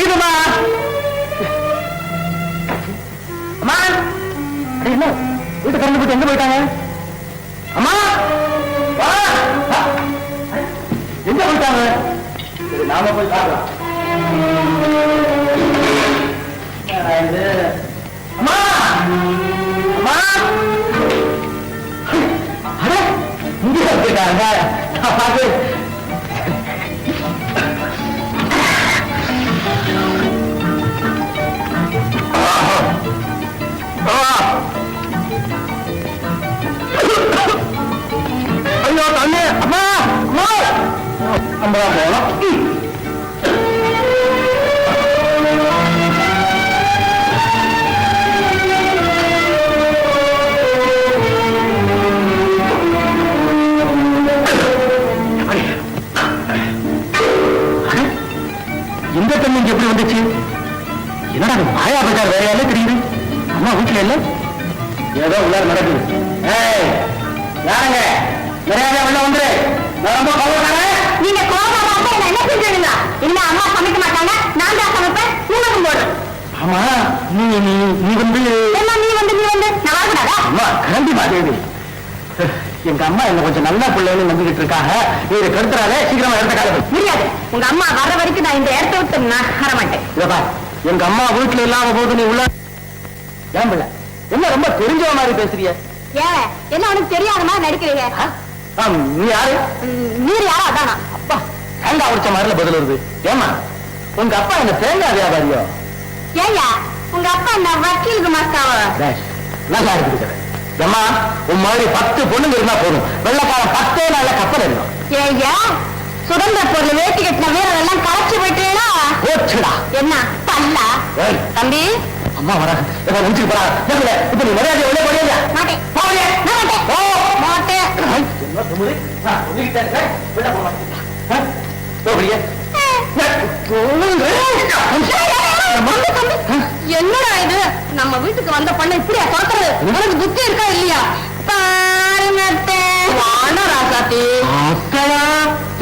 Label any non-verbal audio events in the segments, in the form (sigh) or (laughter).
பசிக்குதுமா அம்மா! அட என்ன? வீட்டு திறந்து போட்டு எங்க போயிட்டாங்க? அம்மா! எங்க போயிட்டாங்க? நாம போய் பார்க்கலாம். அம்மா! அம்மா! அட இங்கே போயிட்டாங்க நான் பார்த்து ஐயோ தண்ணி அம்மா அம்மா அம்மா போலாம் இந்த தண்ணி எப்படி வந்துச்சு என்னடா மாயா பஜார் வேலையாலே தெரியுது அம்மா வீட்டுல இல்ல? ஏதோ உள்ளார நடக்குது. ஏய் யாருங்க? மரியாதை உள்ள வந்துரு நான் ரொம்ப கவலைக்காரன் நீங்க கோபமா பார்த்தா என்ன என்ன செஞ்சிருங்க இனிமே அம்மா சமைக்க மாட்டாங்க. நான் தான் சமைப்பேன். உனக்கும் போடும் ஆமா நீ நீ நீ வந்து எல்லாம் நீ வந்து நீ வந்து? நான் வரக்கூடாதா? அம்மா கிளம்பி மாதேவி எங்க அம்மா என்ன கொஞ்சம் நல்ல பிள்ளைன்னு நம்பிக்கிட்டு இருக்காங்க. இவரு கெடுத்துறாலே சீக்கிரமா எடுத்த காலம் முடியாது. உங்க அம்மா வர்ற வரைக்கும் நான் இந்த இடத்த விட்டு நான் வர மாட்டேன். எங்க அம்மா வீட்டுல இல்லாத போது நீ உள்ள ஏன் பிள்ளை? என்ன ரொம்ப தெரிஞ்சவ மாதிரி பேசுறிய ஏன்? என்ன உனக்கு தெரியாத மாதிரி நடிக்கிறீங்க? நீ யாரு? நீர் யாரோ அதானா? அப்பா தேங்காய் உடைச்ச மாதிரில பதில் வருது. ஏமா உங்க அப்பா என்ன தேங்காய் வியாபாரியோ? ஏயா உங்க அப்பா இந்த வக்கீல் குமாஸ்தாவோ டேஷ், நல்லா இருக்குது கதை. ஏம்மா உன் மாதிரி பத்து பொண்ணுங்க இருந்தா போதும். வெள்ளக்காரன் பத்தே நாள்ல கப்பல் இருக்கும் ஏய்யா சுதந்திர பொருள் வேட்டி கட்டின வீரர் எல்லாம் களைச்சு போயிட்டீங்களா? போச்சுடா. என்ன பல்லா? ஏய், தம்பி அம்மா வராங்க. இவன் நினைச்சு போறாங்க இப்ப நீ மரியாதை உள்ள போறியா? மாட்டேன். மாட்டேன்? என்னடா இது? நம்ம வீட்டுக்கு வந்த பொண்ணு இப்படியா துரத்துறது? உனக்கு புத்தி இருக்கா இல்லையா? ராசாத்தி?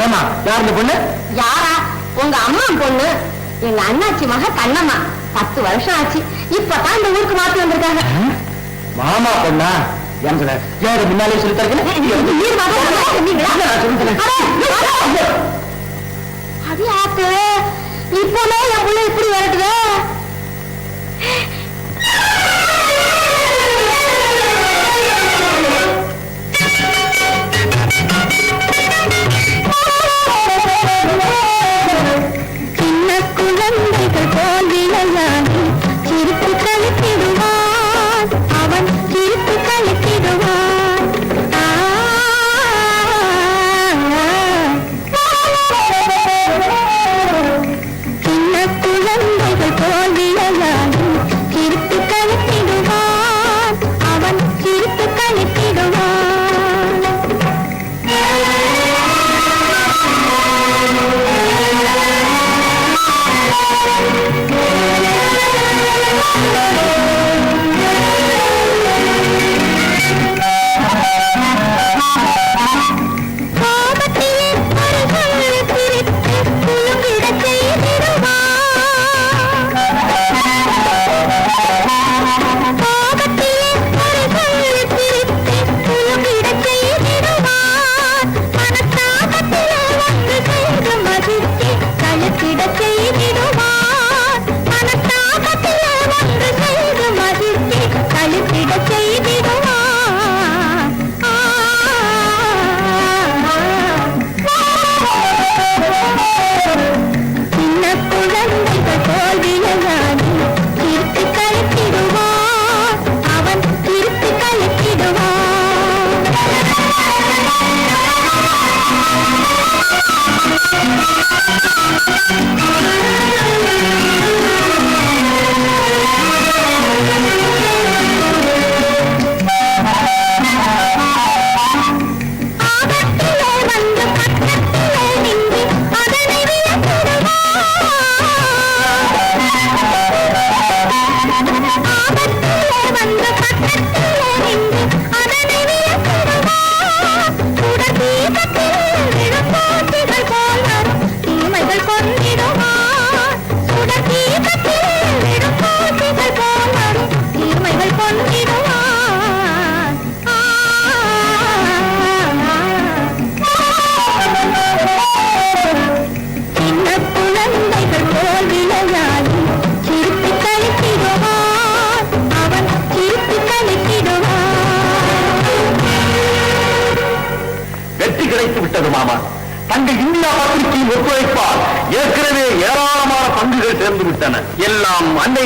ஏம்மா, யார் இந்த பொண்ணு? யாரா? உங்க அம்மா பொண்ணு. எங்க அண்ணாச்சி மக கண்ணம்மா. பத்து வருஷம் ஆச்சு. இப்பதான் இந்த ஊருக்கு மாத்தி வந்திருக்காங்க. மாமா பொண்ணா? ஏன் முன்னாலே சொல்லி தரீங்க? நீர்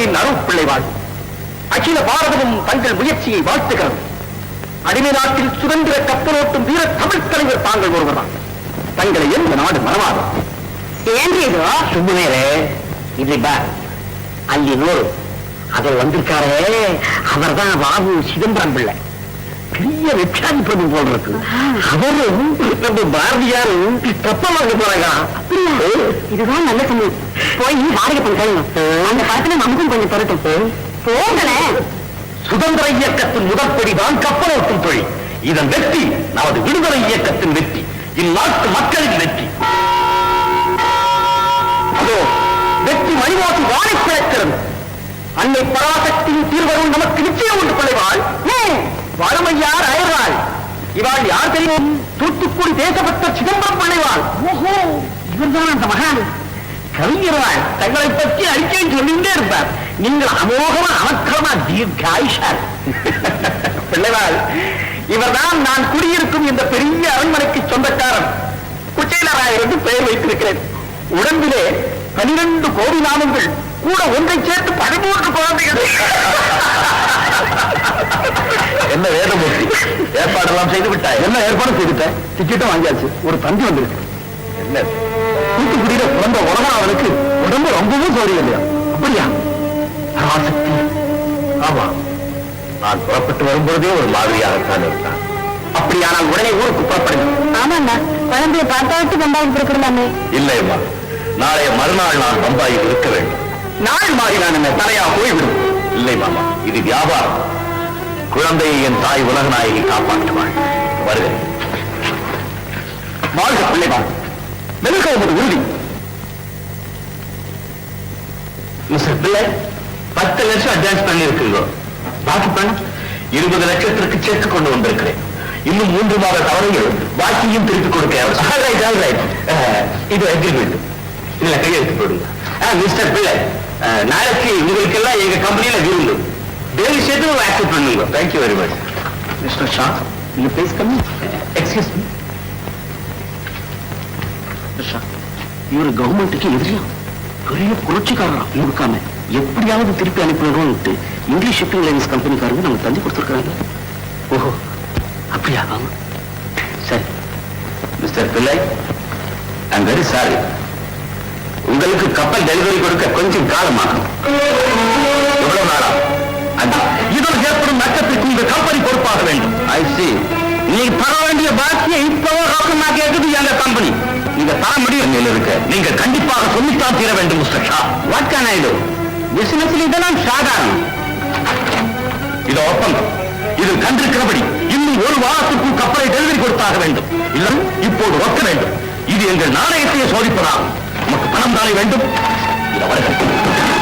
தந்தையின் அருட்பிள்ளைவாள் அகில பாரதமும் தங்கள் முயற்சியை வாழ்த்துகிறது. அடிமை நாட்டில் சுதந்திர கப்பலோட்டும் வீர தமிழ் தலைவர் தாங்கள் ஒருவர்தான். தங்களை எந்த நாடு மறவாது. ஏன்றியதோ சுப்புவேரே இது அல்லி நூறு. அதில் வந்திருக்காரே. அவர்தான் பாபு சிதம்பரம் பிள்ளை. பெரிய வெற்றாதிபதி போல் இருக்கு. அவரும் நம்ம பாரதியாரும் கப்பல் வாங்க போறாங்க இதுதான் நல்ல சமயம் போய் வாடகை பண்ண அந்த படத்துல நமக்கும் கொஞ்சம் தரட்டும் போங்களேன் சுதந்திர இயக்கத்தின் முதற்படி தான் கப்பலோட்டும் தொழில் இதன் வெற்றி நமது விடுதலை இயக்கத்தின் வெற்றி. இந்நாட்டு மக்களின் வெற்றி. அதோ வெற்றி மணிமோசி வாழை பிழைக்கிறது அன்னை பராசக்தியின் தீர்வரும் நமக்கு நிச்சயம் உண்டு கொள்வாள். வறுமையார் அயர்வாள். இவாள் யார் தெரியும்? தூத்துக்குடி தேசபக்தர் சிதம்பரம் பிள்ளைவாள். ஓஹோ இவர்தான் அந்த மகான். கவிஞர்வாள் தங்களை பற்றி அறிக்கை சொல்லிட்டே இருப்பார். நீங்கள் அமோகமா அமக்கமா தீர்க்காயுஷார். (laughs) பிள்ளைவாள் இவர்தான் நான் குடியிருக்கும் இந்த பெரிய அரண்மனைக்கு சொந்தக்காரன். குச்சைலராயர் என்று பெயர் வைத்திருக்கிறேன். உடம்பிலே பனிரெண்டு கோடி நாமங்கள் கூட ஒன்றை சேர்த்து பதிமூன்று குழந்தைகள். (laughs) என்ன வேதமூர்த்தி ஏற்பாடெல்லாம் செய்து விட்டாய். என்ன ஏற்பாடு செய்துட்டேன்? டிக்கெட்டும் வாங்கியாச்சு. ஒரு தந்தி வந்திருக்கு. என்ன தூத்துக்குடியில பிறந்த உலகாவனுக்கு உடம்பு ரொம்பவும் சௌரியம் இல்லையா அப்படியா? பராசக்தி ஆமா. நான் புறப்பட்டு வரும்போதே ஒரு மாதிரியாகத்தான் இருந்தான். அப்படியானால் உடனே ஊருக்கு புறப்படுங்க. ஆமாண்டா குழந்தைய பார்த்தா விட்டு கொண்டாடி கொடுக்கலாமே இல்லையம்மா நாளைய மறுநாள் நான் பம்பாயில் இருக்க வேண்டும். நாள் மாறி நான் என்ன தலையா போய்விடும். இல்லை மாமா. இது வியாபாரம். குழந்தையை என் தாய் உலக நாயகி காப்பாற்றுவாள். வருகிறேன் வாழ்க பிள்ளைவாள் உமது உறுதி மிஸ்டர் பிள்ளை பத்து லட்சம் அட்வான்ஸ் பண்ணி இருக்கீங்க பாக்கி பணம் இருபது லட்சத்திற்கு சேர்த்து கொண்டு வந்திருக்கிறேன். இன்னும் மூன்று மாத தவறையில் பாக்கியும் திருப்பி கொடுக்க இது அக்ரிமெண்ட் இதுல கையெழுத்து போடுங்க. மிஸ்டர் பிள்ளை நாளைக்கு உங்களுக்கு எல்லாம் எங்க கம்பெனியில விருந்து. டெய்லி ஷெட்யூல் ஆக்செப்ட் பண்ணுங்க. Thank you very much mister Shah நீங்க please come excuse me Shah இவர் கவர்மெண்ட்டுக்கு எதிரியா? பெரிய புரட்சிக்காரரா? முழுக்காம எப்படியாவது திருப்பி அனுப்பிடுவோம்னு இங்கிலீஷ் ஷிப்பிங் லைன்ஸ் கம்பெனிக்காரங்க நம்ம தந்தி கொடுத்துருக்காங்க ஓஹோ அப்படியா சரி. மிஸ்டர் பிள்ளை ஐம் வெரி சாரி உங்களுக்கு கப்பல் டெலிவரி கொடுக்க கொஞ்சம் காலமாகும் எவ்வளவு நாளா? இதில் ஏற்படும் நஷ்டத்திற்கு உங்க கம்பெனி பொறுப்பாக வேண்டும். ஐ சி நீ தர வேண்டிய பாக்கியை இப்பவோ ரொக்கமா கேட்குது எங்க கம்பெனி. நீங்க தர முடியும். இருக்க. நீங்க கண்டிப்பாக சொல்லித்தான் தீர வேண்டும் mister Shah. What can I do பிசினஸ்ல இதெல்லாம் சாதாரணம். இது ஒப்பந்தம். இது கண்டிருக்கிறபடி இன்னும் ஒரு வாரத்துக்குள் கப்பலை டெலிவரி கொடுத்தாக வேண்டும். இல்லை இப்போது ரொக்க வேண்டும். இது எங்கள் நாணயத்தையே சோதிப்பதாகும். நமக்கு பணம் தானே வேண்டும்? இது அவர்கள்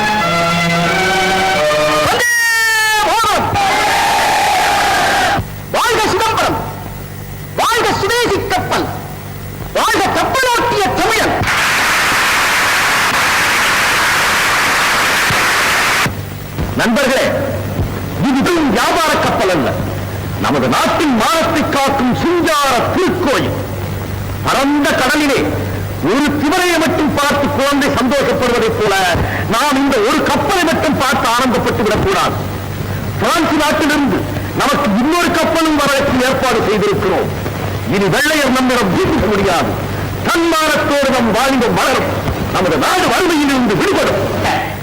வாழ்க கப்பல் வாழ்க கப்பலோட்டிய தமிழன். நண்பர்களே இது வியாபார கப்பல் அல்ல. நமது நாட்டின் மானத்தை காக்கும் சிங்கார திருக்கோயில். பரந்த கடலிலே ஒரு திவரையை மட்டும் பார்த்து குழந்தை சந்தோஷப்படுவதைப் போல நாம் இந்த ஒரு கப்பலை மட்டும் பார்த்து ஆனந்தப்பட்டு விடக்கூடாது. பிரான்ஸ் நாட்டிலிருந்து நமக்கு இன்னொரு கப்பலும் வரவேற்று ஏற்பாடு செய்திருக்கிறோம். இனி வெள்ளையர் நம்மிடம் தீர்க்க முடியாது. தன்மானத்தோடு நம் வாழ்ந்து வளரும். நமது நாடு வறுமையில் இருந்து விடுபடும்.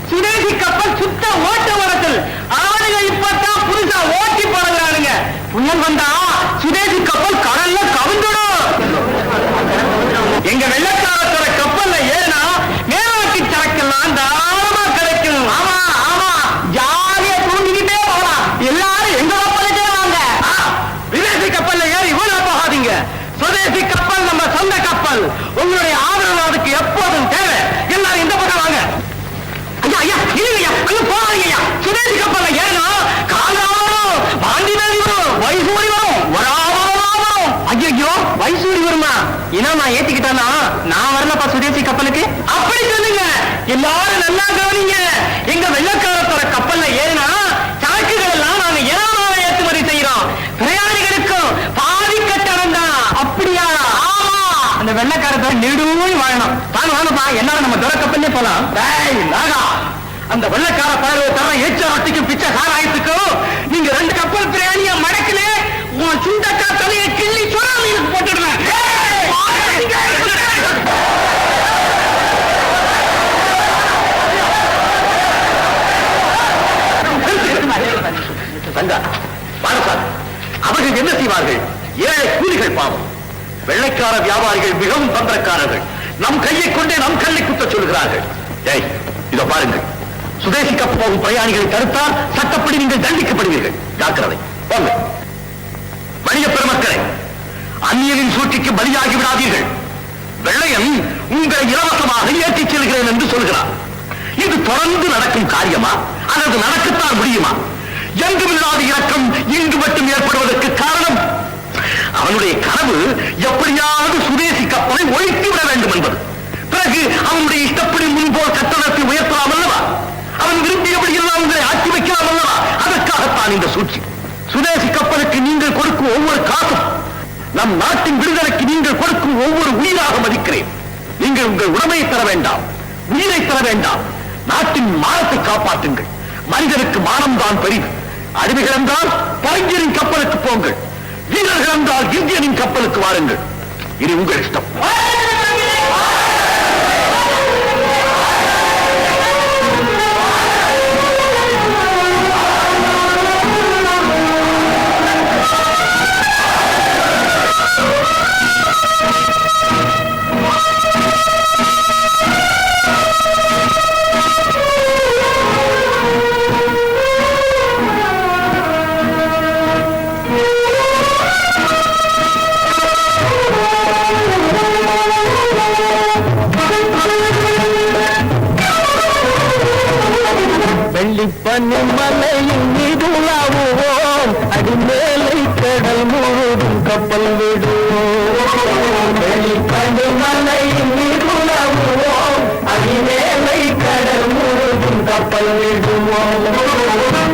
சுதேசி கப்பல் சுத்த ஓட்ட வரத்தில் ஆளுங்க இப்பதான் புதுசா ஓட்டி பழகிறானுங்க. புயல் வந்தா சுதேசி கப்பல் கடல்ல கவிழ்ந்துடும். எங்க வெள்ள கப்பல்ல ஏறினா மேலாட்டி சரக்கெல்லாம் தாராளமா கிடைக்கும் ஆமா ஆமா ஜாலியா தூங்கிக்கிட்டே போகலாம் எல்லாரும் எங்க கப்பலுக்கே வாங்க ஆ, விதேசி கப்பல்ல ஏறி இவ்வளவு போகாதீங்க சுதேசி கப்பல் நம்ம சொந்த கப்பல் உங்களுடைய ஆதரவு அதுக்கு எப்போதும் தேவை எல்லாரும் இந்த பக்கம் வாங்க ஐயா ஐயா இல்லைங்க ஐயா அங்க போகாதீங்க ஐயா சுதேசி கப்பல்ல ஏறினா காலாவரும் பாண்டி நதி வரும் வைசூரி வரும் வராவரம் வரும் ஐயோ வைசூரி வருமா இனாமா ஏத்திக்கிட்டானா? நான் வரலப்பா சுதேசி கப்பலுக்கு. அப்படி சொல்லுங்க. எல்லாரும் நல்லா கவனிங்க. எங்க வெள்ளக்காரத்தோட கப்பல்ல ஏறினா சரக்குகள் எல்லாம் நாங்க ஏனாமாவை ஏற்றுமதி செய்யறோம். பிரயாணிகளுக்கும் பாதி கட்டணம் தான். அப்படியா? அந்த வெள்ளக்காரத்தை அவர்கள் நெடுவும் வாழணும். தான் வாழப்பா என்ன நம்ம துறை கப்பல்லே போலாம். நாகா. அந்த வெள்ளக்கார பறவை தர ஏச்ச ரொட்டிக்கும் பிச்சை சாராயத்துக்கும் நீங்க ரெண்டு கப்பல் பிரயாணியா மடக்கல உன் சுண்டக்கா தலையை கிள்ளி சொல்ல அவர்கள் என்ன செய்வார்கள்? ஏழை கூலிகள் பாவம். வெள்ளைக்கார வியாபாரிகள் மிகவும் தந்திரக்காரர்கள் நம் கையை கொண்டே நம் கல்லை குத்த சொல்கிறார்கள் ஏய் இதோ பாருங்கள். சுதேசிக்க போகும் பிரயாணிகளை தடுத்தால் சட்டப்படி நீங்கள் தண்டிக்கப்படுவீர்கள். ஜாக்கிரதை. போங்க. வணிக பெருமக்களை அந்நியரின் சூழ்ச்சிக்கு பலியாகி விடாதீர்கள். வெள்ளையன் உங்களை இலவசமாக ஏற்றிச் செல்கிறேன் என்று சொல்கிறார் இது தொடர்ந்து நடக்கும் காரியமா? அல்லது நடக்கத்தான் முடியுமா? எங்குமில்லாத இறக்கம் இங்கு மட்டும் ஏற்படுவதற்கு காரணம்? அவனுடைய கனவு எப்படியாவது சுதேசி கப்பலை ஒழித்து விட வேண்டும் என்பது. பிறகு அவனுடைய இஷ்டப்படி முன்போல் கட்டணத்தை உயர்த்தலாம் அல்லவா? அவன் விரும்பியபடி எல்லாம் உங்களை ஆட்சி வைக்கலாம் அல்லவா? அதற்காகத்தான் இந்த சூழ்ச்சி. சுதேசி கப்பலுக்கு நீங்கள் கொடுக்கும் ஒவ்வொரு காசும் நம் நாட்டின் விடுதலைக்கு நீங்கள் கொடுக்கும் ஒவ்வொரு உயிராக மதிக்கிறேன். நீங்கள் உங்கள் உடமையை தர வேண்டாம் உயிரை தர வேண்டாம். நாட்டின் மானத்தை காப்பாற்றுங்கள். மனிதனுக்கு மானம்தான் பெரிது. அடிமைகள் என்றால் கலைஞரின் கப்பலுக்கு போங்கள். வீரர்கள் என்றால் இந்தியனின் கப்பலுக்கு வாருங்கள். இது உங்கள் இஷ்டம். வெள்ளிப்பனி மலையின் மீது உலாவுவோம் அடிமேலை கடல் முழுதும் கப்பல் விடுவோம். வெள்ளிப்பனி மலையின் மீது உலாவுவோம் அடிமேலை கடல் முழுதும் கப்பல் விடுவோம்.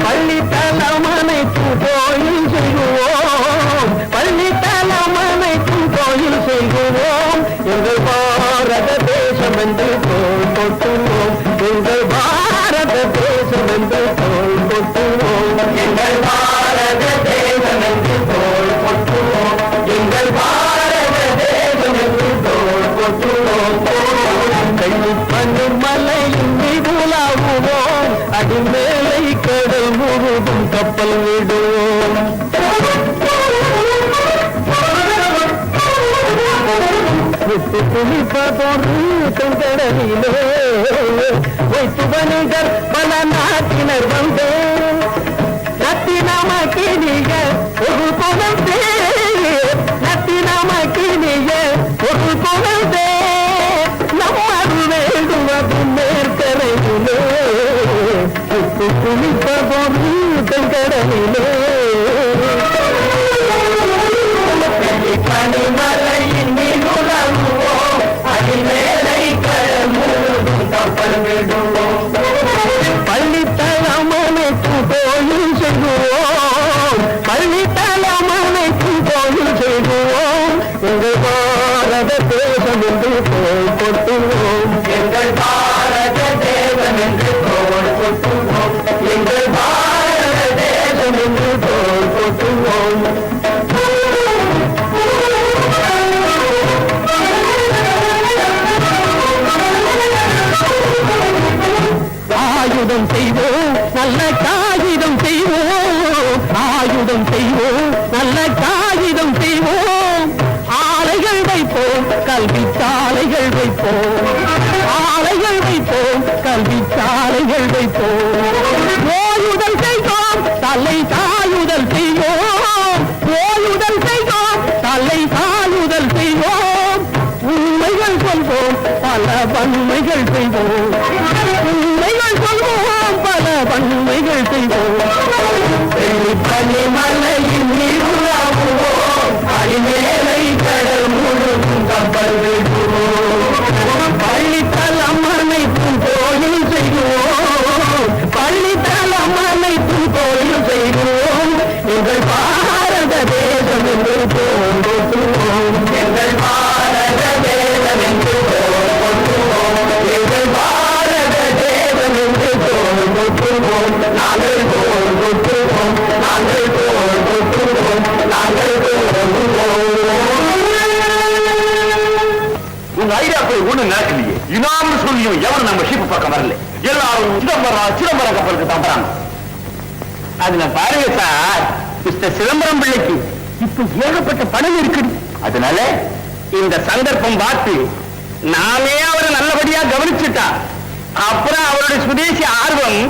பள்ளி தலமனைக்கும் கோயில் செய்வோம். பள்ளி தலமனைக்கும் கோயில் செய்வோம். எங்கள் பாரத தேசம் என்று தோல் கொட்டுவோம் எங்கள் பாரத எங்கள் பாரத தேசம் தோல் கொட்டுவோம் எங்கள் பாரத தேசம் தோல் கொட்டுவோம் கள்ளிப்பண்ணு மலையின் அடிமேலை கடல் முழுதும் கப்பல் விடுவோம் விட்டு வைத்து வணிகர் பல நாட்டினர் வந்தேன் நத்தினமக்கினிய ஒரு குணத்தே நத்தினமக்கினிய ஒரு குணத்தே நம்மது வேண்டுவது மேற்கரையிலே விட்டு குளிப்பதொரு காகிதம் செய்வோம் நல்ல காகிதம் செய்வோம். ஆலைகள் வைப்போம் கல்வி சாலைகள் வைப்போம். ஆலைகள் வைப்போம் கல்வி சாலைகள் வைப்போம். ஓயுதல் செய்வோம் தலை உங்க ஐடியா போய் ஒண்ணு நடக்கலையே சொல்லியும் எவரும் நம்ம ஷிப் பக்கம் வரல. எல்லாரும் சிதம்பரம் சிதம்பரம் கப்பலுக்கு அதுல பாருங்க சார் மிஸ்டர் சிதம்பரம் பிள்ளைக்கு இப்ப ஏகப்பட்ட பணம் இருக்குது. அதனால இந்த சந்தர்ப்பம் பார்த்து நாமே அவரை நல்லபடியா கவனிச்சுட்டா. அப்புறம் அவருடைய சுதேசி ஆர்வம்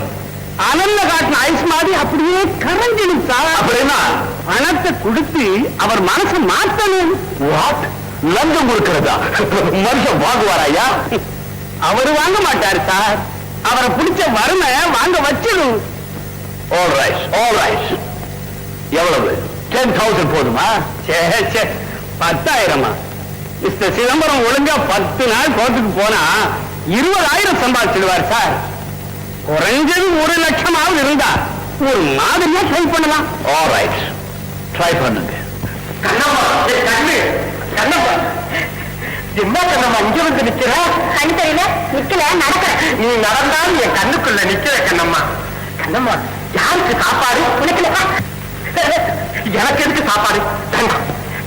அனல்ல காட்டின ஐஸ் மாதிரி அப்படியே கரைஞ்சிடும் சார். அப்படின்னா பணத்தை கொடுத்து அவர் மனசை மாத்தணும். வாட் லஞ்சம் கொடுக்கிறதா? மனுஷன் வாங்குவாராயா அவர் வாங்க மாட்டார் சார். அவரை பிடிச்ச வறுமை வாங்க வச்சிடும். ஆல் ரைட் ஆல் ரைட் எவ்வளவு? டென் தௌசண்ட் போதுமா? சே சே பத்தாயிரமா? மிஸ்டர் சிதம்பரம் ஒழுங்கா பத்து நாள் கோர்ட்டுக்கு போனா இருபதாயிரம் சம்பாதிச்சிடுவார் சார். குறைஞ்சது ஒரு லட்சமாவது இருந்தா ஒரு மாதிரியா ட்ரை பண்ணலாம். ஆல் ரைட் ட்ரை பண்ணுங்க. கண்ணம்மா ஏய், கண்ணு கண்ணம்மா. என்ன கண்ணம்மா இங்க வந்து நிக்கிற? கண் தெரியல நிக்கல நடக்கிறேன் நீ நடந்தாலும் என் கண்ணுக்குள்ள நிக்கிற கண்ணம்மா. கண்ணம்மா யாருக்கு சாப்பாடு? உனக்கு? எனக்கு எதுக்கு சாப்பாடு.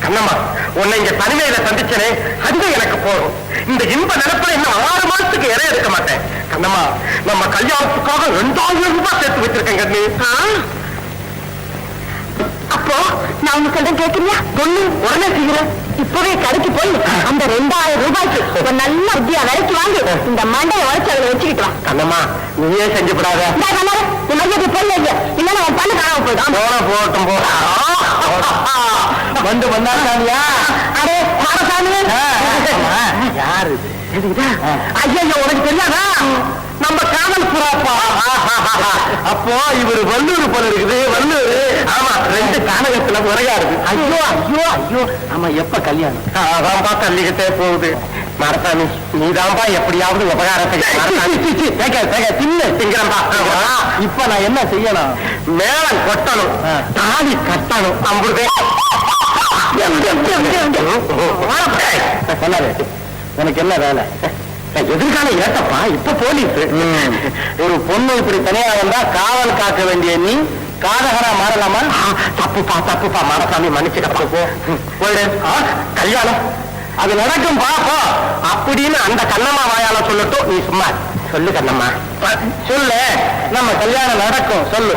கண்ணம்மா உன்னை இங்க தனிமையில சந்திச்சனே அதுவே எனக்கு போதும். இந்த இன்ப நிலப்புல இன்னும் ஆறு மாசத்துக்கு இறை எடுக்க மாட்டேன். கண்ணம்மா நம்ம கல்யாணத்துக்காக ரெண்டாயிரம் ரூபாய் சேர்த்து வச்சிருக்கேன் கண்ணு. அப்போ நான் உனக்கு சொல்றேன் கேட்கறியா? பொண்ணு உடனே செய்கிறேன். இப்பவே கடைக்கு போய் அந்த ரெண்டாயிரம் ரூபாய்க்கு ஒரு நல்ல புத்தியா விலைக்கு வாங்கி இந்த மண்டையை உழைச்சு அதுல வச்சுக்கிட்டு வா. கண்ணம்மா நீயே செஞ்சுப்படாத. இந்தா கண்ணாரு, நீ மரியாதை போய் வைங்க. இல்லைன்னா உன் பண்ணு காணாம போயிடும். போன போகட்டும் போ வந்து வந்தாங்க அடே பாரசாமி யாரு இது? ஐயோ உனக்கு தெரியாதா? காதல் புறாப்பா அப்போ இவர் வல்லூர் போல இருக்குது. வல்லூர் ஆமா ரெண்டு கானகத்துல முறையா இருக்கு. ஐயோ ஐயோ ஐயோ. ஆமா எப்ப கல்யாணம்? அதான்பா தள்ளிக்கிட்டே போகுது. மரசாமி நீதான்பா எப்படியாவது உபகாரத்தை தின்னு திங்கிறம்பா இப்ப நான் என்ன செய்யணும்? மேளம் கொட்டணும். தாலி கட்டணும். அம்புதே சொன்னாரு உனக்கு என்ன வேலை? எதிர்கால ஏட்டப்பா இப்ப போலீஸ். ஒரு பொண்ணு இப்படி தனியா வந்தா காவல் காக்க வேண்டிய நீ காதகரா மாறலாமா? தப்புப்பா தப்புப்பா. மரசாமி மன்னிச்சுக்கப்பா கல்யாணம். அது நடக்கும் பாப்போ அப்படின்னு அந்த கண்ணம்மா வாயால சொல்லட்டும். நீ சும்மா சொல்லு கண்ணம்மா. சொல்லு. நம்ம கல்யாணம் நடக்கும். சொல்லு.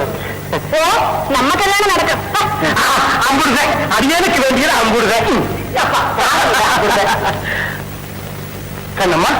நம்ம கல்யாணம் நடக்கும். அம்புடுதேன் அடியனுக்கு வேண்டியது? அம்புடுதேன் கண்ணம்மா.